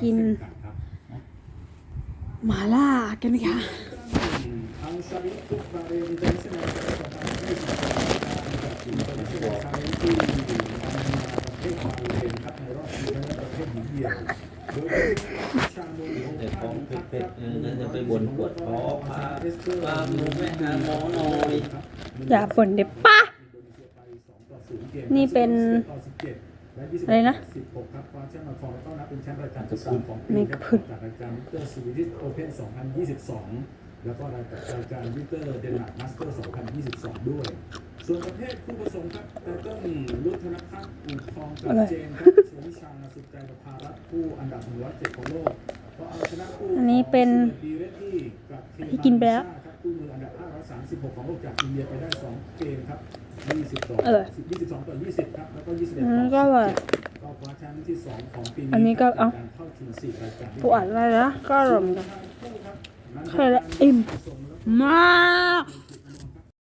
กินหมาล่ากันค่ะอังซาริตุบาเรนเดนเซน2022การแข่งขันที่ประเทศบาเรนครับในรอบชิงชนะประเทศหญิงเดี่ยวโดยชาโมนิโอแต่ของเผ็ดๆเออน่าจะไปบ่นปวดท้องพาพาหมูไปหาหมอหน่อยอย่าบ่นเด็ปะนี่เป็น อะไรนะ16ครับคว้าแชมป์มาครองแล้วก็นับเป็นแชมป์รายการที่สามของปีครับจากรายการวิเตอร์สวีดิชโอเพ่น2022 แล้วก็รายการรายการวิเตอร์เดนมาร์กมาสเตอร์ 2022 ด้วย ส่วนประเภทคู่ผสมครับไตเติ้ลรุทธนพัฒน์อู่ทองกับเจนครับชวิชาสุดใจประภารัตน์คู่อันดับ107ของโลกก็เอาชนะคู่อันนี้เป็นดีเรดดี้กับเทที่กินไปแล้ว ครับคู่มืออันดับ536 ของโลกจากอินเดียไปได้ 2 เกมครับ 22เออ22 ต่อ 20 ครับ แล้วก็ 21อืต่มอก็อร่อย17ก็คว้าแชมป์ที่ 2 ของปีนี้อันนี้ก็เอ้าจากรเข้าชิง4รายการกูอ่านอะไรนะก็อร่อยเหมือนกันคู่ครับเคยละอิ่มมากเ